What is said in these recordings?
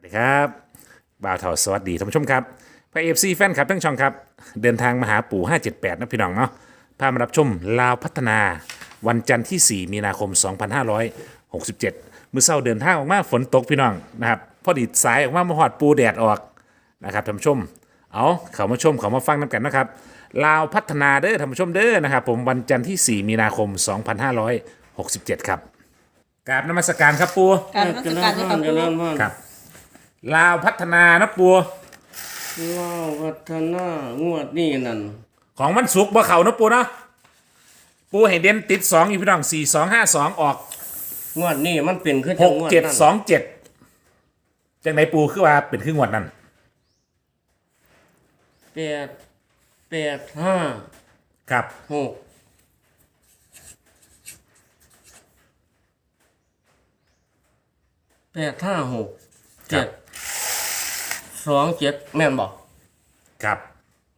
สวัสดีครับบ่าวเถาสวัสดีท่านผู้ชมครับพระเอฟซีแฟนคลับทั้งช่องครับ เดินทางมาหาปู่ 578 นะพี่น้องเนาะพามารับชมลาวพัฒนาวันจันทร์ที่ 4 มีนาคม 2567 มื้อเช้าเดินทางออกมาฝนตกพี่น้องนะครับ พอดีสายออกมามาหอดปูแดดออกนะครับท่านผู้ชม เอาเขามาชมเขามาฟังน้ำกันนะครับลาวพัฒนาเด้อท่านผู้ชมเด้อนะครับผมวันจันทร์ที่ 4 มีนาคม 2567 ครับกราบนมัสการครับปูการรัชการที่เจปรับริญปรุงพรครับ ลาวพัฒนานะปูเล่าพัฒนางวดนี่นั่นของมันสุกร์บ่เขานะปูเนาะปูให้เด่นติดสองอยู่พี่น้องสี่สองห้าสองออกงวดนี่มันเป็นขึ้นหกงวดเจ็ดนั่นสองเจ็ดจังไหนปูคือว่าเป็นครึ่งวันนั้นแปดแปดห้าครับหกแปดห้าหกเจ็ด สองเจ็ดแม่นบอกครับ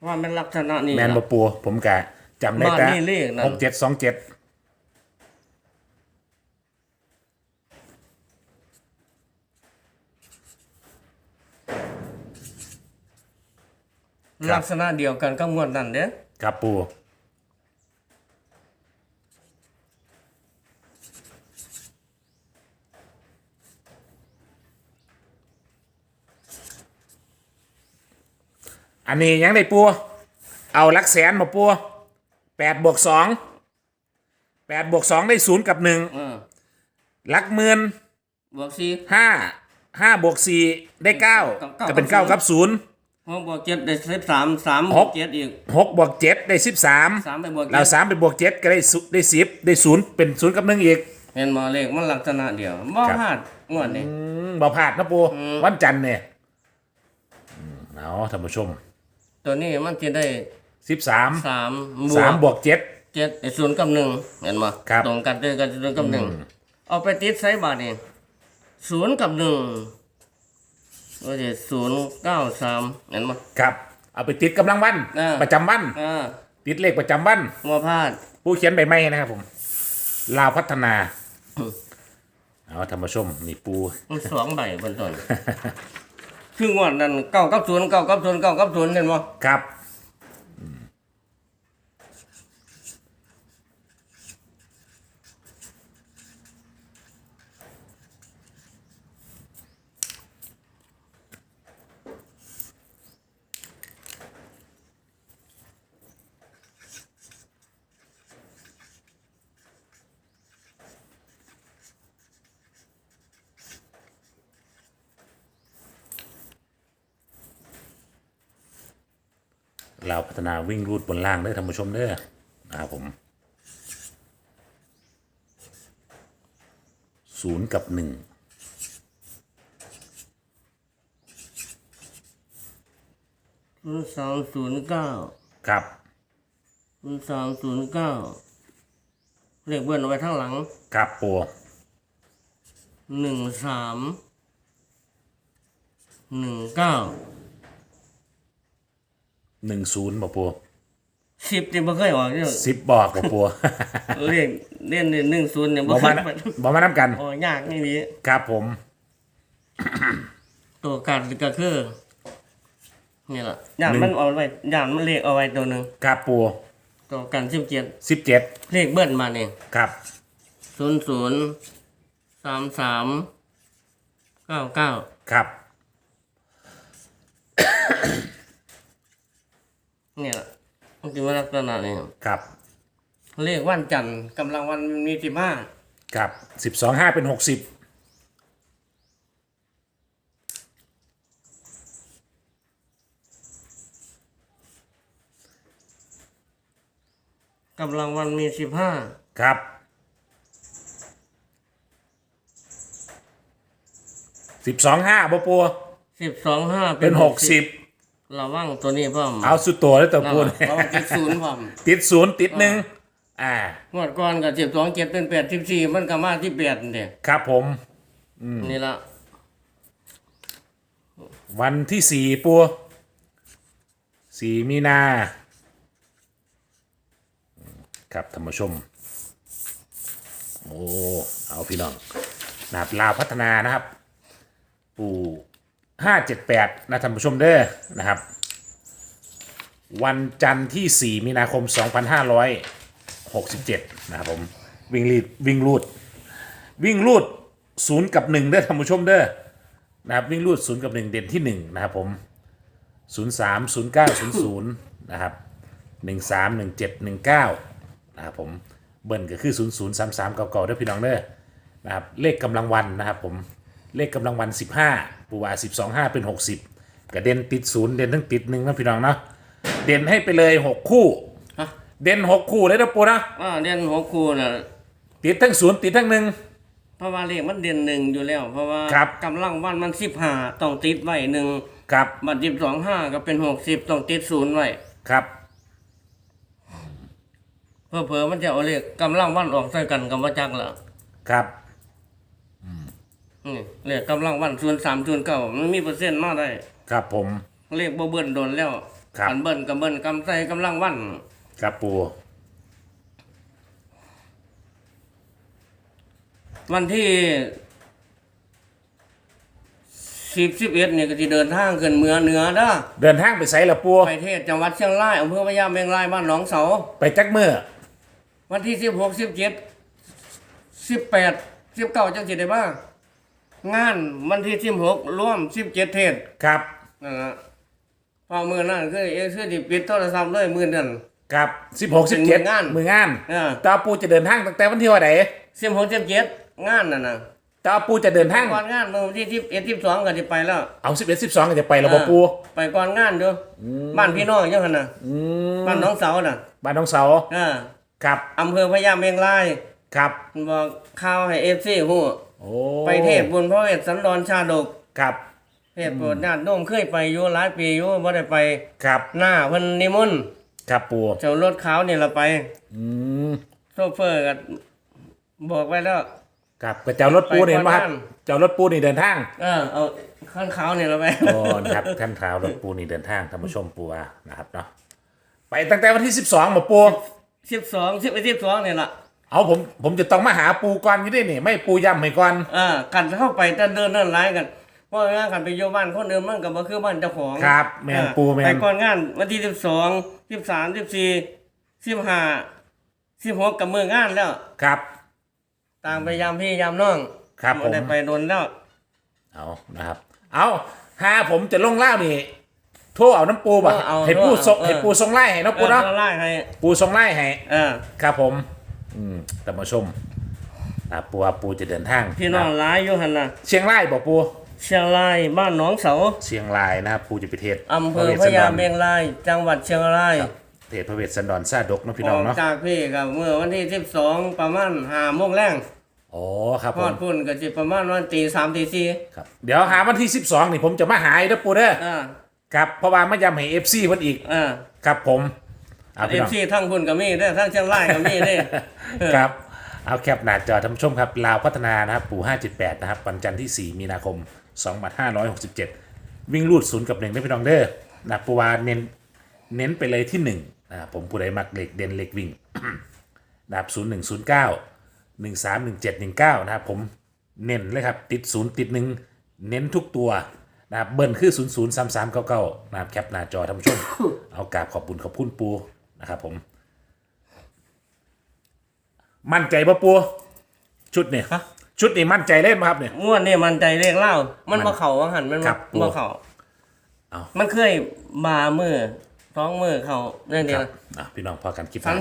ว่ามันลักษณะนี่แมนล่ะบ่ปูผมกะจำได้แต่บ้านนี่เลขนั่น หกเจ็ดสองเจ็ดลักษณะเดียวกันกับงวดนั่นเด้ครับปู อันนี้ยังได้ปูเอาหลักแสนมาปูแปดบวกสองแปดบวกสองได้ศูนย์กับหนึ่งเออหลักหมื่นบวกสี่ ห้าห้าบวกสี่ได้เก้าเก้า ก็เป็นเก้ากับศูนย์ หกบวกเจ็ดได้สิบสามสามหบวกกเจ็ดอีกหกบวกเจ็ดได้สิบสามสามไปบวกเราเจ็ดสามไปบวกเจ็ดก็ได้ศูได้สิบได้ศูนย์เป็นศูนย์กับหนึ่งอีก เห็นบ่เลขมันลักษณะเดียวบ่ครับ พลาดงวดนี้ อืมบ่พลาดนะปูอืมวันจันทร์เนี่ยอืมเอาท่านผู้ชม ตัวนี้มันจะได้สิบสามสามสามบวกเจ็ดเจ็ดไอ้ศูนย์กับหนึ่งเห็นบ่ครับตรงกันด้วยกันศูนย์กับหนึ่งเอาไปติดไซส์บาทนี่ศูนย์กับหนึ่งก็จะศูนย์เก้าสามเห็นบ่ครับ เอาไปติดกำลังวันอ่าประจำวันอ่าติดเลขประจำวันบ่พลาด ผู้เขียนใบไม้นะครับผม ลาวพัฒนาอืมเอาท่านผู้ชมนี่ปูมันสองใบบนต้น คืองวดนั้นเก้ากับศูนย์เก้ากับศูนย์เก้ากับศูนย์เห็นบ่ครับ ลาวพัฒนาวิ่งรูดบนล่างได้อท่านผู้ชมเด้อนะครับผมศูนย์กับหนึ่งศูนย์สองศูนย์เก้าครับศูนย์สองศูนย์เก้าเลขเบิ้ลเอาไว้ข้างหลังครับปูหนึ่งสามหนึ่งเก้า หนึ่งศูนย์บ่ปูสิบเนี่ยบ่เคยออกเนี่ยสิบบอกบ่ปูเลขเล่นหนึ่งศูนย์เนี่ยบ่บ่เคมายบ่มานับกันออกยากนี่นี้ครับผม ตัวการก็คือนี่แหละย่านมันเอาไว้ย่านมันเลขเอาไว้ตัวหนึ่งครับปูตัวการสิบเจ็ดสิบเจ็ดเลขเบิ้ลมาเนี่ยครับ ศูนย์ศูนย์สามสามเก้าเก้าครับ เนี่ยแหละมันคือว่าลักษณะนี่ครับ เลขวันจันทร์กำลังวันมีสิบห้าครับสิบสองห้าเป็นหกสิบกำลังวันมีสิบห้าครับสิบสองห้าบ่ปูสิบสองห้าเป็นหกสิบ ระวังตัวนี้พ่อมเอาสุดตัวแล้วตัวนะปูเพราะว่าติดศูนย์พ่อมติดศูนย์ติดหนึ่งอ่างวดก่อนกับสิบสองเจ็ดเป็นแปดสิบสี่มันก็มาที่แปดเนี่ยครับผมนี่ละวันที่สี่ปูสี่มีนา ครับท่านผู้ชม โอ้ เอาพี่น้องนะครับลาวพัฒนานะครับ ปู่ ห้าเจ็ดแปดนะท่านผู้ชมเด้อนะครับ วันจันทร์ที่4มีนาคม2567นะครับผมวิ่งรีดวิ่งรูด วิ่งรูดศูนย์กับหนึ่งเด้อท่านผู้ชมเด้อนะครับวิ่งรูดศูนย์กับหนึ่งเด่นที่หนึ่งนะครับผมศูนย์สามศูนย์เก้าศูนย์ศูนย์นะครับหนึ่งสามหนึ่งเจ็ดหนึ่งเก้านะครับผมเบิ้ลก็คือศูนย์ศูนย์สามสามเก่าๆเด้อพี่น้องเด้อนะครับเลขกำลังวันนะครับผม เลขกำลังวันสิบห้าปูวาสิบสองห้าเป็นหกสิบกระเด็นติดศูนย์เด่นทั้งติดหนึ่งนะพี่น้องเนาะเด่นให้ไปเลยหกคู่ ฮะ เด่นหกคู่เลยนะปูนะอ่าเด่นหัวคูน่ะติดทั้งศูนย์ติดทั้งหนึ่ง เพราะว่าเลขมันเด่นหนึ่งอยู่แล้ว เพราะว่าครับ กำลังวันมันสิบห้าต้องติดไว้หนึ่งครับบัตรสิบสองห้าก็เป็นหกสิบต้องติดศูนย์ไว้ครับเพื่อเผื่อๆมันจะเอาเลขกำลังวันออกใส่กันกับว่าจักละครับ นี่เลขกำลังวันส่วนสามส่วนเก้ามันมีเปอร์เซ็นต์มากได้ ครับผม เลขบ่เบิ้ลโดนแล้วครับ อันเบิ้ลกับเบิ้ลกำใส่กำลังวันครับปูวันที่สิบสิบเอ็ดเนี่ยก็จะเดินทางขึ้นเมืองเหนือเด้อเดินทางไปไสละปูไปเทศจังหวัดเชียงรายอำเภอพญาเมงรายบ้านหนองเสา ไปจักเมื่อวันที่สิบหกสิบเจ็ดสิบแปดสิบเก้าจังสิได้บ้าง งานวันที่สิบหกร่วมสิบเจ็ดเทศครับนั่นละพอมือนั่นคือเอคือดิปิดโทรศัพท์เลยมือนั่น ครับสิบหกสิบเป็นเจ็ดมื้องานมืองานเออตาปูจะเดินทางตั้งแต่วันที่ว่าไหนสิบหกสิบเจ็ดงานนั่นน่ะตาปูจะเดินทางก่อนงานเมื่อวันที่สิบเอ็ดสิบสองก็จะไปแล้วเอาสิบเอ็ดสิบสองจะไประบบปู ไปก่อนงานดูบ้านพี่น้องยังไงน่ะอืมบ้านน้องเสาน่ะบ้านน้องเสาอ่าครับอำเภอพญาเมงรายครับ บอกข่าวให้เอฟซีฮู้ โอ้ไปเทศบุญพระเวทสันดรชาดกครับเทศโปรดญาติโน้มเคยไปอยู่หลายปีอยู่บ่ได้ไปครับหน้าเพิ่นนิมนต์ครับปูเจ้ารถขาวนี่ละไปอืมโซเฟอร์ก็บอกไว้แล้ว ครับก็เจ้ารถปูนี่เห็นไหมครับไปก่อนเจ้ารถปูนี่เดินทางเออเอาข้างขาวนี่ละไป โอ้นะครับท่านข่าวรถปูนี่เดินทางท่านผู้ชมปูว่านะครับเนาะไปตั้งแต่วันที่สิบสองมาปู สิบสองสิบสิบสองนี่ละ เอาผมผมจะต้องมาหาปูก่อนอยี่ได้นี่ไม่ปูย่ำให้ก่อน เออกันเข้าไปแต่เดินนั่นหลายกันเพราะงานกันไปอยู่บ้านคนอื่นมันก็บ่คือบ้านเจ้าของครับแมนปูแมไปนก่อนงานวันที่สิบสองสิบสามสิบสี่สิบห้าสิบหกกับมืองานแล้ว ครับ ต่างไปยามพี่ยามน้องครับบ่ได้ผมไปโดนแล้วเอานะครับ เอาหาผมจะลงเล่านี่โทรเอาน้ำปูบ่ะเออเอาให้ปูส่งเออให้ปูส่งไล่ให้น้ำปูเนาะเออไล่ให้ปูส่งไล่ให้เออ ครับผม อืมแต่านผู้ชมนะปูว่าปูจะเดินทางพี่น้องหลายอยู่หั่นน่ะเชียงรายบอกปู เชียงรายบ้านหนองเสาเชียงรายนะครับปูจะไปเทศอำเภอระพวสญาสันดรเมงราย จังหวัดเชียงรายครับเทศพระเวสสันดรซาดกเนาะพี่อน้อองกเนาะจากพี่กับเมื่อวันที่สิบสองประมาณห้าโมงแรงโอ้ครับพผอมดพุ่นก็สิประมาณวันตีสามตีสี่ครับ เดี๋ยวหาวันที่ 12 นี่ผมจะมาหาอีกนะปูเด้ออ่าครับเพราะว่ามาย้ำให้เอฟซีเพิ่นอีก อ่าครับผม เอาเอพี่ฟน้อง ซีทั้งพุ่นก็มีได้อทั้งเชียงรายก็มีได้อครับ เอาแคปหน้าจอท่านผู้ชมครับ ลาวพัฒนานะครับ ปู่ 578 นะครับ วันจันทร์ที่ 4 มีนาคม 2567 วิ่งรูดศูนย์กับหนึ่งได้พี่น้องเด้อนะปูวาเน้น เน้นไปเลยที่1นะครับผมผู้ใดมักเหล็กเด่นเหล็กวิ่ง นะครับ 0109 131719 นะครับ ผมเน้นเลยครับ ติด 0 ติด 1 เน้นทุกตัวนะครับ เบิ้ลคือ 003399 นะครับ แคปหน้าจอท่านผู้ชม เอากราบขอบคุณขอบคุณปู นะครับผม มั่นใจปะปูชุดเนี่ยชุดนี้มั่นใจเล่นไหมครับเนี่ย งวดนี่มันใจเลขเล่ามันมาเข่าว่าหันมันครัมาบมาเข่าเอามันเคยมามือท้องมือเขาเนี่ยเดียวอะพี่น้องพอกันคลิปหสัน้าน